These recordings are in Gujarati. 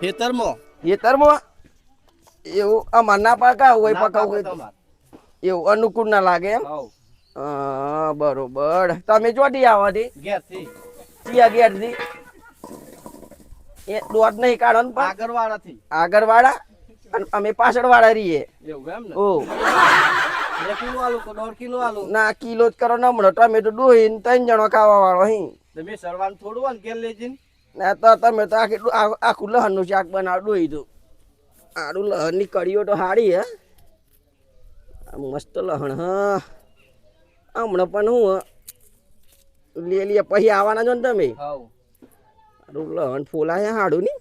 ખેતરમાં ખેતરમાં એવું આ ના પાકા હોય ના હોય. એવું અનુકૂળ ના લાગે એમ? બરોબર. તમે ચોટી આવવાથી ઘેરથી. ગેરથી એ દોઢ નહીં કાઢો ને. આગળ વાળા અને અમે પાછળ વાળા રહીએ. એવું એમ ને? ઓ? ના કિલો જ કરો ને હમણાં. ટમેટો ડોહીને ત્રણ જણો ખાવા વાળો અહીં તમે સરવાન થોડું ને ઘેર. ના તો તમે તો આખી આખું લહનનું શાક બનાવ ડોહી દો. આડું લહણની કડીઓ તો સારી હે? મસ્ત લહણ હા. હમણાં પણ હું લે લે પછી આવવાના છો ને તમે. આડું લહણ ફોલાય હાડું ની.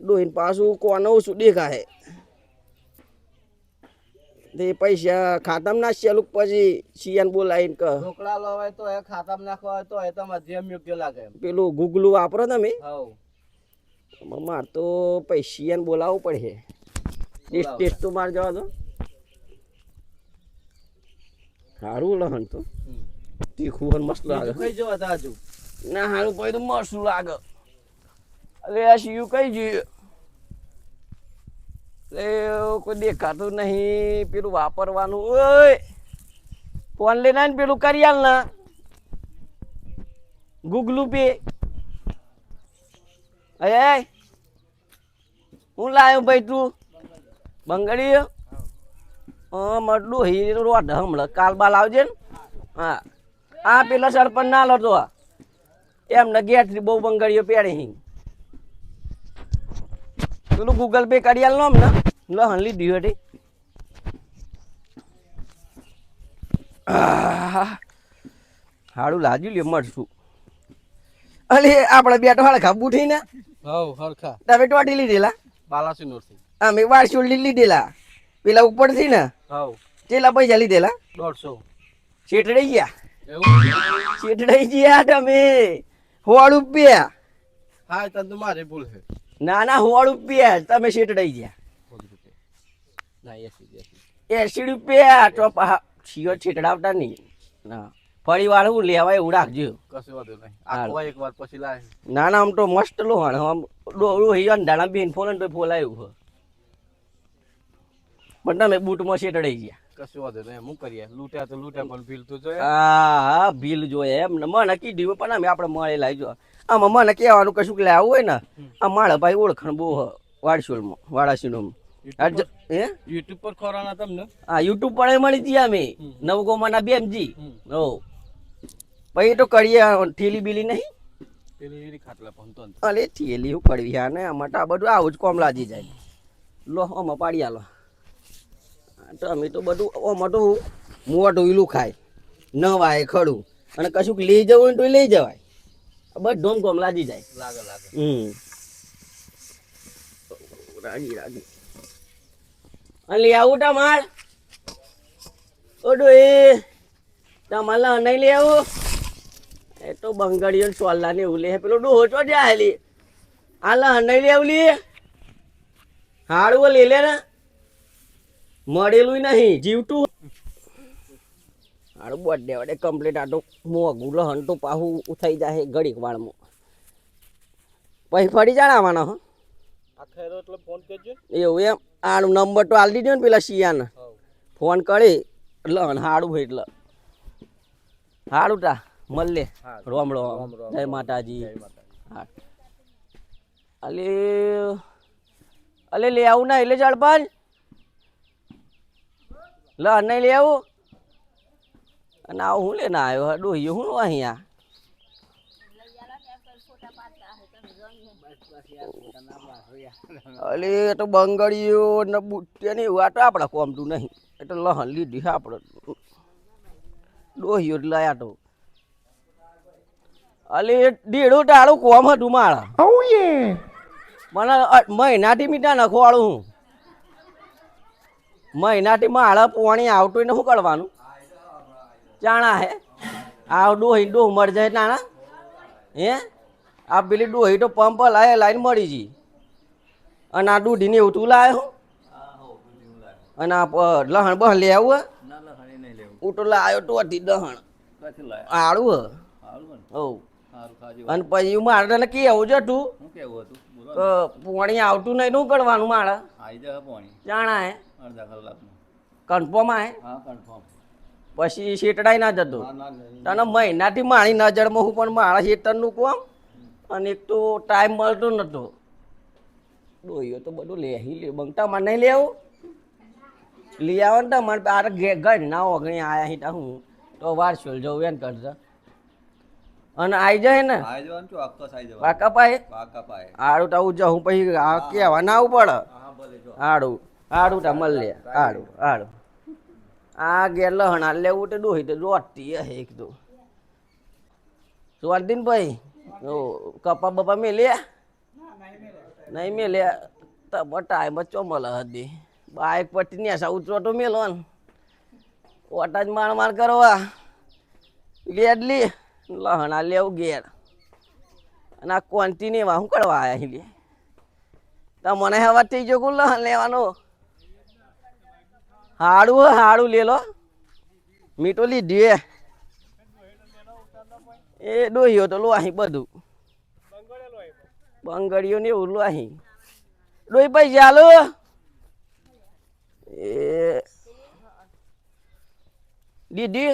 ડોહીને પાછું કોને શું દેખાય. તે પૈસા ખાતામાં નાખશેલું પછી શિયાન બોલાવીને કે ઢોકળા લવાય તો એ ખાતામાં નાખવા હોય તો એ તમારે જેમ યોગ્ય લાગે પેલું ગુગલું વાપરો તમે. માર તો પૈસિયાને બોલાવવું પડે ટેસ્ટ તો માર જવા દો. સારું લહન તો. તીખું મસ્ત લાગે. કઈ જવા તાજુ ના સારું પછી તો મસ્ત લાગે. અરે આ શિયું કઈ એટલે કોઈ દેખાતું નહીં, પેલું વાપરવાનું. ઓય! ફોન લઈને આવીને પેલું કરી આલ ના. ગૂગલું પે અરે હું લાવ્યો ભાઈ તું? બંગડી? મટલું હીરો રોડ હમણાં કાલ બાલ આવજે ને. હા. આ પેલા સરપંચ ના લડતો એમને ગેટથી બહુ બંગડીઓ પહેરી હી. પેલું ગૂગલ પે કરી આલ ને લહન લીધી હતી આહ, હારું લાગ્યું લ્યો મળશું અલે આપણે બેટો થઈ ને? હઉ હરખા. તમે ટોટી લીધેલા? બાલાસી નોરથી અમે વારસોડ લીધેલા. પેલા ઉપરથી ને? હઉ કેટલા પૈસા લીધેલા? દોઢસો. શેઠડાઈ ગયા. શેઠડાઈ ગયા તમે. હોળ રૂપિયા હા તો મારે ભૂલ છે. ના ના હોળ રૂપિયા તમે શેઠડાઈ ગયા. ના એસી રૂપિયા તો છીઓ છેટડાવતા નહીં. ના ફરી વાર હું લેવાય એવું રાખજો. કશું વાંધો નહીં. આખો એક વાર પછી લાવે ના ના આમ તો મસ્ત લોહણ આમ ડોળું હઈ અંધાણા બેન ફોલન તો ફોલાયું હે. પણ તમે બૂટમાં શેટડાઈ ગયા. કશું વાંધો નહીં હું કરીએ. લૂટ્યા તો લૂટ્યા પણ બિલ તો જોઈએ. હા હા બિલ જોઈએ એમ. ને મને કીધું પણ અમે આપણે મળે લાવજો આમાં મને કહેવાનું કશું લે આવું હોય ને આ મારા ભાઈ ઓળખાણ બહુ વાડશોલમાં વાડાસીનું હે? યુટ્યુબ પર ખોરાના તમને? હા યુટ્યુબ પર મળી જઈએ અમે. નવગોમાના બેનજી. ઓ હો. પછી તો કરીએ ઠેલી બીલી નહીં. અલે થેલી હું કરવી હા ને આમાં આ બધું આવું જ કોમ જાય. લો આમાં પાડી આલો. અમે તો બધું હું મોટું ઈલું ખાય. ન વાય ખડું. અને કશુંક લઈ જવું હોય તો લઈ જવાય. બસ ધોમ કોમ લાગી જાય. લાગે લાગે. હમ. રાગી રાગી અને લઈ આવું તમાર ઓડો એ તમારે નહીં લઈ આવું? એ તો બંગડીઓ ને સોલ્લા ને એવું લે. પેલો ડોહો ચો જાય હેલી આ લહણ નહીં લે? આવલી હાડવો હાડું લે લે ને? મળેલું નહીં જીવતું આડું બર્થડે વડે કમ્પ્લીટ આ તો મોઘું લહન તો પાહું થઈ જાય ઘડીક વાળમાં. પછી ફરી જાણ આવવાનો હો. એવું એમ? આનો નંબર તો આલી દીધો ને પેલા શિયાને. ફોન કરી એટલે હાડું હોય એટલે. હાડું તા મળે. રોમ રોમ. જય માતાજી. અલે અલે લે આવું ના એટલે જળપાન લ નહીં લે આવું. અને આવું હું લેને આવ્યો? હા ડોહી હું અહીંયા? અલે એ તો બંગડીઓ ને બુટ્ટિયા ને એવું આ તો આપણા કોમતું નહીં. એટલે લહન લીધી આપણે. ડોહીઓ લાયા તો અલે દેડું ટાળું કોમ હતું મારા. મને મહિનાથી મીઠા નખવાળું હું. મહિનાથી માળા પોણી આવતું ને શું કરવાનું? ચાણા હે? આ ડોહી ડોહ મરી જાય નાણા હે? આ પેલી ડોહી તો પંપ લાય લાઈન મળી જી. અને આ દૂધીને એવું તું લાવે હું? અને આ લહણ બહણ લે આવું હું? તો લાવ્યો તો હતી દહણ. આળું હ? હવ અને પછી મારે તને કેવું છે તું? પોણી આવતું નહીં શું કરવાનું મારા જાણા હે? અડધા કલાકનું. કન્ફર્મ આ હા? કન્ફર્મ પછી શેટડાય ના જતો. ના ના તને મહિનાથી મારી નજરમાં હું પણ મારા શેતરનું કોમ? અને એક તો ટાઈમ મળતો નતો. ડોયો તો બધું લેહી લે બંગતા મને નહીં લેવું લઈ આવે ને તમારે ઘે- ઘર ના ઓગણી આયા હિતા હું તો વાર છોલ જવું એમ કરતા અને આવી જાય ને? વાકા પાકા પાય પાકા પાયે આડું તો આવું જાઉં પછી આ કેવા ના આવું પડે. આડું આડું તા મળી લે આડું આડું. આ ગેર લહણ આ લેવું તો ડોહી તો રોટતી હે એક તો. સ્વાદીન ભાઈ ઓ કપા બપા મેલ્યા નહીં મેલ્યા તમે ટાઈમ જ ચોમલ હતી બાઇક પરથી નેસા ઉતરો તો મેલો ને. ઓટા જ માણ માણ કરવા. લેડલી લહણા લેવું ગેર અને આ ક્વોન્ટિટી એવા શું કરવા આવ્યા અહીં લે તો મને હવા થઈ ગયો લહણ લેવાનું? હાડું હાડું લે લો. મીઠો લીધી એ એ ડોહ્યો તો લો અહીં બધું. બંગડીઓ ને એવું લો અહીં. ડોહી પૈસા લો એ. દીદી.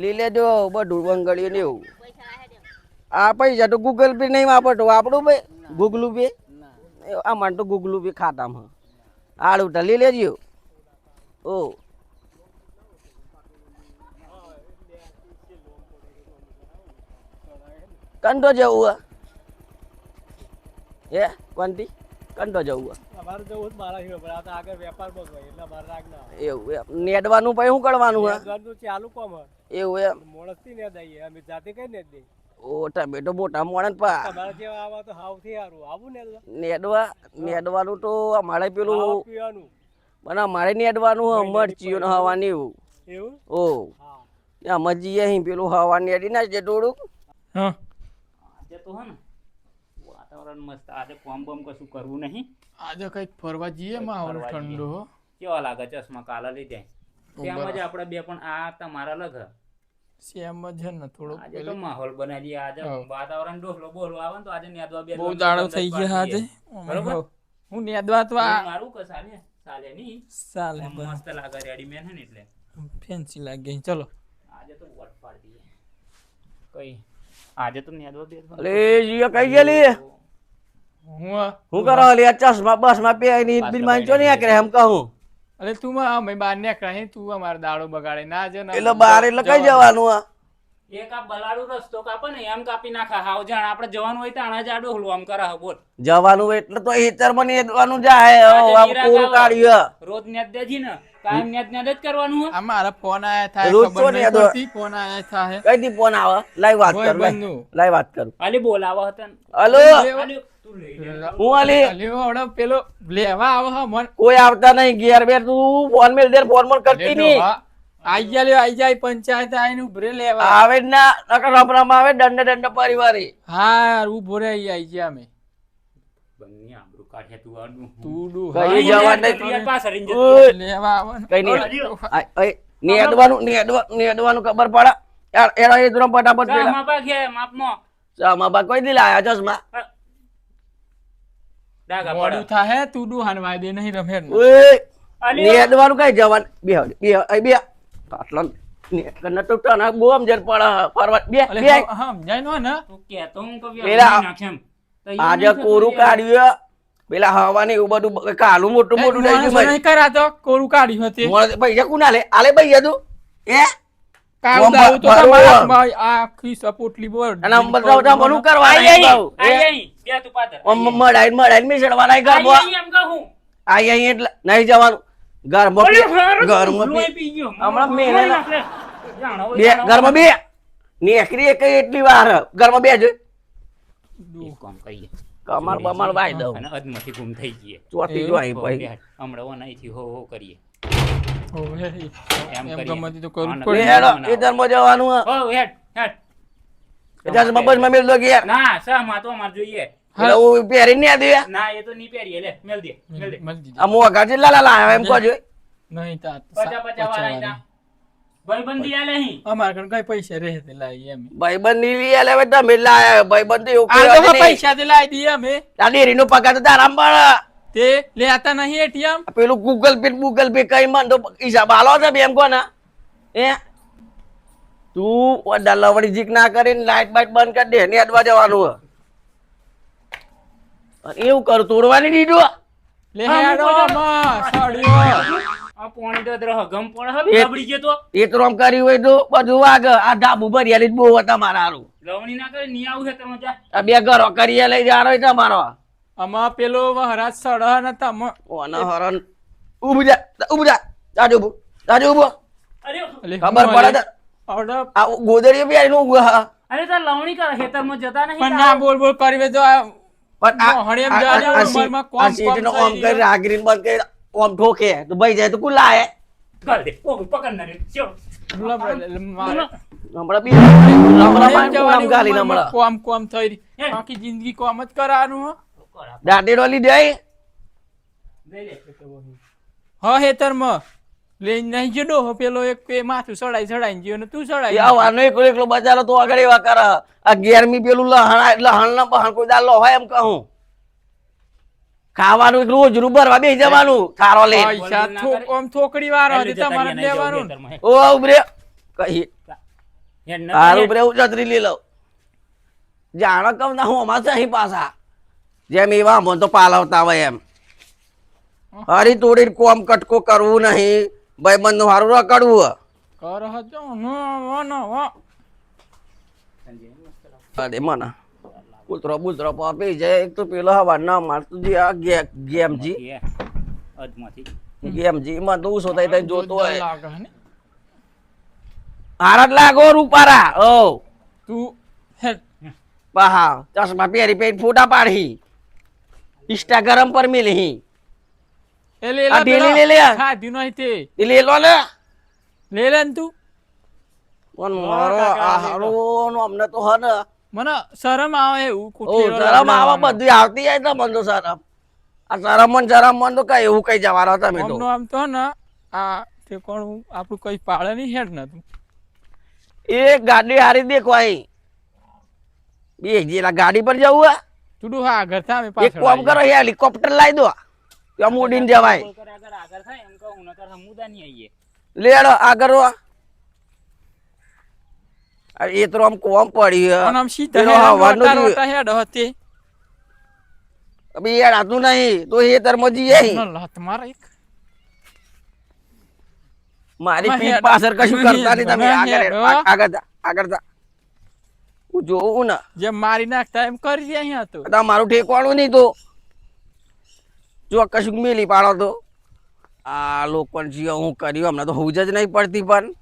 લી લેજો બધું બંગડીઓ ને એવું. આ પૈસા તો ગૂગલ પે નહીં વાપરતો. આપણું ભાઈ? ગૂગલું પે આમાં તો ગૂગલું પે ખાતામાં. આડું ટલી લેજો. ઓ. કંટો જવું હે? કોનથી કંટો જવું અમારે જવું મારા સિવાય પણ આ તો આગળ વેપાર હોય એટલે મારે રાગ ના એવું એમ. નેડવાનું પછી શું કરવાનું હે? ઘરનું ચાલુ કોમ એવું એમ. મોણસથી ને દઈએ અમે જાતે કઈ ને દઈએ ઓ ટમેટો મોટા મોણ પા. તમારા જેવા આવા તો હાવથી સારું આવું ને નેડવા નેડવાનું તો અમારે પેલું પીવાનું. પણ અમારે નેડવાનું હે મરચીઓ ને હવાની એવું. એવું? ઓ. હા. જઈએ અહીં પેલું હવા નેડી ના છે થોડુંક હા. આજે તો હે ને વાતાવરણ મસ્ત. આજે કોમ બમ કશું કરવું નહીં. આજે કંઈક ફરવા જઈએ માહોલ ઠંડો કેવા લાગે ચશ્મા કાલા લીધે? તેમ જ આપણે બે પણ આ તમારા લગ. સેમ જ છે ને થોડો તો માહોલ બનાવી આજે વાતાવરણ ડોફલો બોલો આવે ને તો આજે નેદવા બે બહુ દાડો થઈ ગયા આજે. બરોબર? હું નેદવા તો મારું કે સાલે? સાલે નહીં. ચાલે મસ્ત લાગે રેડીમેડ હે ને એટલે. ફેન્સી લાગે. ચલો. આજે તો વટ પાડી કઈ? આજે તો નેદવા બે અલે જીઓ કઈ ગયેલી? હું હું કરો લે ચશ્મા બસમાં પે ની બિલમાં ચો નહીં કરે એમ કહું. અરે તું માં અમે બહાર નીકળ્યા તું અમાર દાડો બગાડે. ના જ ના એટલે બાર એટલે કઈ જવાનું. આ? એક આ બલાડુ રસ્તો કાપે ને એમ કાપી નાખા. હાવ જાણ આપણે જવાનું હોય તો આણા જાડો આડો આમ કરા બોલ. જવાનું હોય એટલે તો હેતર મને એડવાનું જાય આમ નિરાગ કાઢ્યો રોજ ને દેજી ને. કાયમ ને ને જ કરવાનું હોય આ મારા ફોન આયા થાય રોજ તો. ફોન આયા થાય કઈ દી ફોન આવે? લાઈ વાત કર લાઈ. વાત કરું. અલી બોલાવા હતા. હલો. હું આલી પેલો લેવા આવો મન. કોઈ આવતા નહીં ઘેર બેર તું ફોન મેલ દે ફોનમાં કરતી નહીં. આઈ જા લ્યો આઈ જાય પંચાયત આઈને ઉભરે લેવા. આવે ના નકર રમ રમ આવે દંડ દંડ પરિવારી. હા ઊભો આઈ આઈ જા અમે. બંને આબરૂ કાઢે તું આનું. તું ડુ કઈ હા, નહીં. યાર, પાછળ રહીને લેવા આવો કઈ નહીં. આ- આ નેદવાનું નેદવા- ખબર પડે. યાર એ ધ્રુમ ફટાફટ પેલા માપા ઘે, માપમાં. ચામાં બા કોઈ દી લાયા ચશ્મા? ડાઘા મોડું પડે. થાય તું ડુ હાનવા દે નહીં રમે ઓય અલી, કઈ જવાનું બે બે બે. આટલા ને તો તને બહુ સમજણ પડે ફરવા બે બે. હા, હા નો ને. તું કહેતો હું કવિ પેલા હમણાં નાખ એમ. તો ઈ આજે કોરું. કાઢ્યું પેલા હવાની એવું બધું કાલું મોટું મોટું નહીં કરાતો કોરું કાઢ્યું હતી. પૈસા કુના લે? આલે પૈસા તું. એ ઘરમાં બે જાણો. ઘરમાં બે. નેકરી એક એટલી વાર. ઘરમાં બે જોઈ એક કામ કરીએ. કમાલ બમાલ દઉં. અને અધમાંથી ગુમ થઈ ગયે ચોથી એવું? જો અહીં પછી હમણાં ઓનાઈથી હો હો કરીએ. એમ. ગમે તો કરવું પડે. હેડો, એ ધર્મ જવાનું હો. હેડ હેડ. એટલે મગજમાં મેલ દો ઘેર. ના સા માં તો અમાર જોઈએ. એટલે હું. પહેરીને નહીં દે ના એ તો નહીં પહેરીએ લે મેલ દે મેલ દે. આ મોઘા છે લાલા લાયા એમ કહો જોઈ નહીં તા પચા પચા વાળા ભાઈબંધી આલે અહીં અમાર કણ કઈ પૈસા રહે તે ભાઈબંધ આલે ભાઈબંધ આ તો પૈસા તે અમે. પગાર તો તારામ પણ તે લેતા નહીં એટીએમ? પેલું ગૂગલ પે ગૂગલ પે કઈ મન તો હિસાબ આલો છે બેમ એમ કોને? એ તું ઓડા લવડી જીક ના કરીને લાઈટ બાઈટ બંધ કરી દે ને અડવા જવાનું અને એવું કર તોડવાની દીધું લે હા, હેડો માં સાડીઓ આ પોણી તો દ્રહ ગમ પણ હવે ગબડી ગયો તો? એ તો આમ કરી હોય તો બધું વાગ. આ ધાબુ ભરિયાલી જ બહુ હતા મારા હારું લવણી ના કરે ની આવું છે તમે જા આ બે ઘરો કરીએ લઈ જારો રહ્યો તમારો. આમાં પેલો હરાજ સડા નતા તમ ઓના હરણ. ઉભું જા ઉભું જા. જાજો ઉભું જાજો ઊભો અરે ખબર પડે. આ ગોદડીઓ બી ઊંઘે હા અરે તાર લવણી કરે ખેતરમાં જતા નહીં પણ ના બોલ બોલ કરી તો આ પણ આ- હણેમ આ- આ કોમ- સીટનો ઓમ કરી આગરીન બંધ કરી ઓમ ઠોકે. તો ભાઈ જાય તો કુલા હે કર દે. ઓ પકડ ના રે ચો. હમણાં બી માં ઉંમરમાં કોમ કોમ થઈ રહી. બાકી જિંદગી કોમ જ કરવાનું હો. દાંડી ડોલી દે દે દે હા હેતરમાં લઈને નહીં જડો હો પેલો એક પે માથું સડાઈ સડાઈ ગયો ને તું સડાઈ યા વાનો એકલો એકલો બચારો તો આગળ એવા કર. આ ગેરમી પેલું લહણ બહણ કોઈ દાલ હોય એમ કહું. ખાવાનું એક રોજ રૂબરવા બેસી જવાનું. થારો લે. પૈસા બોલ ના થો- કરે. આમ થોકડી વાળો એટલે હતી જતા તમારે રહ્યા નહીં જવું લેવાનું. ને. ખેતરમાં, હે. ઓ ઉભરે. કઈ હેડ ન હારું ઉભરે છત્રી લઈ જાણો કમ ના હું અમાર અહીં પાછા. જેમ એવા મન તો પાલવતા હોય એમ. હરી તોડી કોમ કટકો કરવું નહીં. ભાઈ બંધ હારું રકડવું કર હતો નો વો નો વો અરે મને કૂતરો બૂતરો પાપી જાય એક તો પેલો હવા ના મારતું જે આ ગેમજી. ગેમજી માં તો જોતો હોય. લાગે હે ને. હારત લાગો રૂપારા. ઓ. તું. પાહા ચશ્મા પહેરી પેરી ફોટા પાડી. ઇન્સ્ટાગ્રામ પર મિલી એ લે ले લે ઢીલી ले ले લે. ખાધ્યું નહીં તે. એ લે લો ને. લે ले ले પણ મારો આ અમને તો હે ને. મને શરમ આવે એવું શરમ આવે બધું આવતી જાય તો મન તો શરમ. આ શરમ મન શરમ મન તો કઈ એવું કઈ જવાનો તમે તો. આમ તો ને આ તે કોણ આપણું કઈ પાળે નહીં હેડ ને તું. એ ગાડી હારી દેખવાય બે જેલા ગાડી પર જવું હે? તું હા ઘર થામે એક પાછળ કામ કરો આવી. હેલિકોપ્ટર લાવી દો. ઉડીને જવાય. આગળ આગળ થાય એમ કહું નકર હમુદા નહીં આઈએ. લેડો આગળ વા. અરે એ તો આમ કોમ પડી હે. અને આમ સીધા પેલો હેડ રોટા હેડ હતી. અબે યાર આતું નહીં. તો એ મજી લાત મારે એક. મારી પીઠ પાછળ કશું કરતા નહીં તમે. આગળ આગળ આગળ જા. હું જોઉં ના. જેમ મારી નાખતા એમ કરી દે અહીંયા તો. તમારું ઠેકવાનું નહીં તો. જો કશું મેલી પાડો તો. આ લોકો હું કર્યું હમણાં તો હોજ જ નહીં પડતી પણ.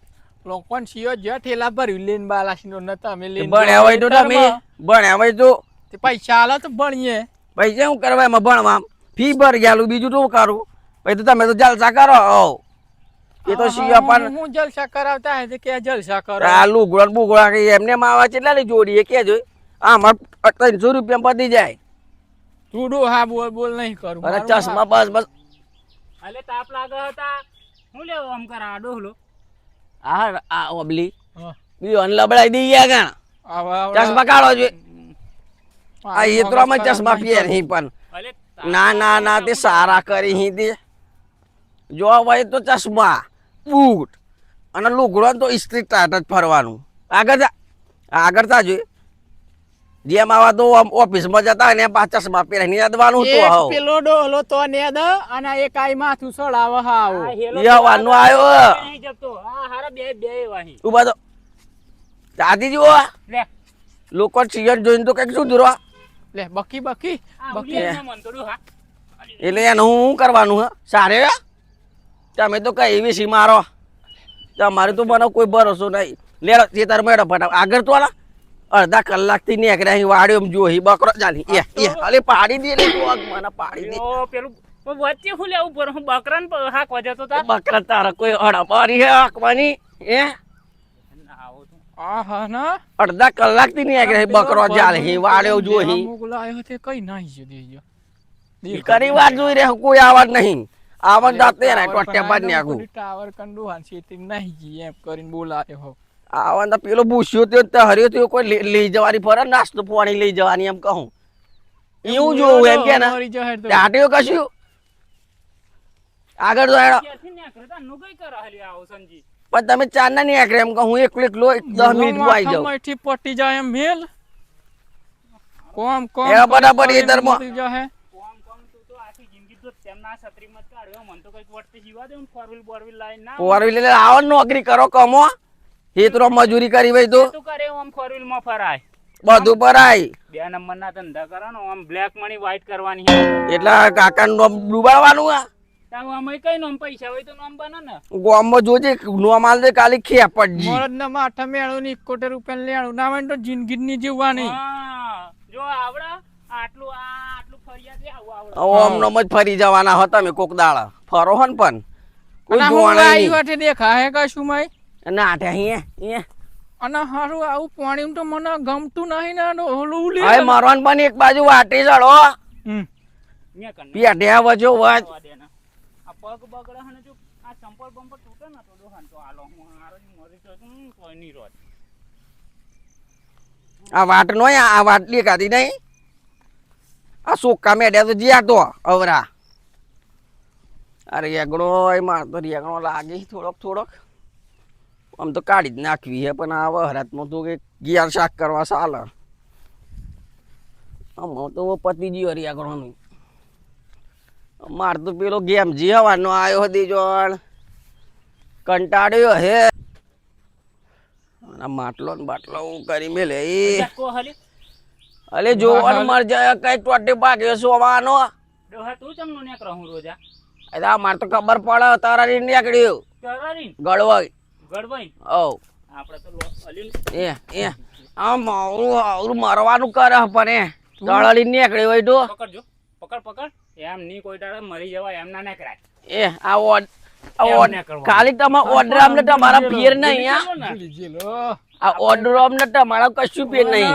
લોકોને જીઓ જ ઠેલા ભર્યું બાલાસી બાલાસીનો નતા અમે લઈને ભણ્યા હોય તો તમે ભણ્યા હોય તો. તે પૈસા આલો તો ભણીએ. પૈસા શું કરવા એમાં ભણવા ફી ભર ગયાલું બીજું શું કરું? પછી તો તમે તો જલસા કરો હો. એ તો સિયા પણ હું જલસા કરાવતા હે કે જલસા કરો. આ લુગડા બુગડા કે એમને માવા કેટલા ની જોડી એ કેજો આમાં ત્રણસો રૂપિયા પતી જાય. તુડો હા બોલ બોલ નહીં કરું. અરે ચશ્મા બસ બસ. અલે તાપ લાગે હતા. હું લેવો આમ કરા આ ડોહલો? આ આ ઓબલી. બીજો અન લબડાઈ દઈ ગયા ગણ. ચશ્મા કાઢો જોઈએ આ મારું એ તો આમાં ચશ્મા પહેર પણ. ના ના ના તે સારા કરી હી તે જો હોય તો ચશ્મા બૂટ અને લુગડો તો ઇસ્ત્રી ટાટ જ ફરવાનું. આગળ આગળ જા જોઈએ જેમ આવા તો ઓફિસમાં જતા ને એમ ચશ્મા પહેરીને યાદવાનું તો એક પેલો ડોલો તો ને દ અને એક આઈ માથું સળાવ હાવ. આ હેલો આયો. નહીં જપતો આ હારા બે બે વાહી ઊભા તો દાદી જુઓ. લે. લોકો સિયર જોઈને તો કંઈક શું દૂરવા લે બકી બકી બકી. હા. એટલે એનું હું કરવાનું હા? સારે તમે તો કઈ એવી સી મારો તમારે તો મને કોઈ ભરોસો નહીં. લેડો તે તાર મેળો ફટાવ આગળ તો આલા અડધા કલાકથી નીકળ્યા અહીં વાડ્યો એમ જો બકરો ચાલી. એ એ અલે પાડી દે મને પાડી દે. પેલું વચ્ચે હું લેવું પર હું બકરાન હાક વજતો તા બકરા તારા કોઈ હડપારી હે હાકવાની? એ? આવો તું આ હા ના. અડધા કલાકથી નીકળ્યા અહીં બકરો ચાલે અહીં વાડ્યો જો અહીં. મોગલાયો તે કઈ નાહી જો દેજો. કરી વાત જોઈ રહે કોઈ આવાજ નહીં. આવન દાતે ને ટોટ્યા આડો નાખું ટાવર કંડુ હાંસી નહીં જી એમ કરીને બોલાયો હો. આવન તો પેલો ભૂસ્યો તે તે હર્યો તે કોઈ લઈ- જવાની ફરે નાસ્તો પાણી લઈ જવાની એમ કહું. એવું જોવું એમ કે ના. દાટ્યો કશું? આગળ તો નીકળે? નું આવો સંજી. પણ તમે ચાર ના નહીં આકરે એમ કહું હું એકલો એકલો દસ મિનિટમાં આવી જાઉં. મઠી પટી જાય એમ મેલ? કોમ કોમ એ બરાબર એ ધર્મ. ફોર વ્હીલ બોર વ્હીલ લાઈન. ના ફોર વ્હીલર આવો નોકરી કરો કમો હેતરો મજૂરી કરી ભાઈ તો. તું કરે આમ ફોર વ્હીલમાં ફરાય. બધું ભરાય બે નંબર ના ધંધા કરવાનો આમ બ્લેક મની વ્હાઈટ કરવાની એટલે કાકા નું ડૂબાડવાનું આ. તાવ અમે કઈ નોમ પૈસા હોય તો નોમ બને ને. ગામમાં જોજે નો માલ દે કાલી ખેપટજી. મરદના માથા મેળું ને એકોતેર રૂપિયા લેણું. ના હોય તો જિંદગી નહીં જીવવાની જો આવડા આટલું આ આવડે જ ફરી જવાના હો તમે કોક દાડા. ફરો હન પણ. કોઈ હું જોવાના નહીં. વાટે દેખાય કશું માય? અને આઠે અહીંયા અહીંયા. અને હારું આવું પાણી તો મને ગમતું નહીં ને ઓલું લે હવે મારવાન પણ એક બાજુ વાટી ચડો હમ. મેં કર પેઢ્યા વજો. ને. આ પગ બગડે હને જો આ ચંપલ બંપલ તૂટે ને તો દોહન તો આલો હું હારો જ મરી તો કોઈ નહીં રોજ. આ વાટ નો આ વાટલી કાઢી નહીં. આ સોકા મેડ્યા તો જ્યાં તો, અવરા. અરે રેગણો એ માર તો રેગણો લાગે થોડોક થોડોક. આમ તો કાઢી જ નાખવી છે પણ આ વહરાતમાં તો કે ગિયાર શાક કરવા ચાલે. આમાં તો પતી ગયો રેગણોનું. માર તો પેલો ગેમ જી હવાનો આવ્યો હતી જોણ કંટાળ્યો હે. માટલો ને બાટલો કરી મેલે એ અલે જોવાનું મર જાય કઈ ટોટી પાક્યો સોવાનો ડોહા તું ચમનું નેક રહું રોજા અરે આ માર તો ખબર પડે તારા રીન નીકળ્યું. કરારી ગળવાઈ. ગડવાઈ ઓ આપણે તો અલી એ એ. આ મારું આવરું મરવાનું કરે પણ એ. તળલી નીકળ્યું હોય તો. પકડજો પકડ પકડ. એમ ની કોઈ દાડે મરી જવાય એમ ના નેકરાય એ આ ઓડ ના. ખાલી તમે ઓર્ડર અમને તમારા પિયર નહીં ને. આ ઓર્ડર અમને તમારા કશું પિયર નહીં.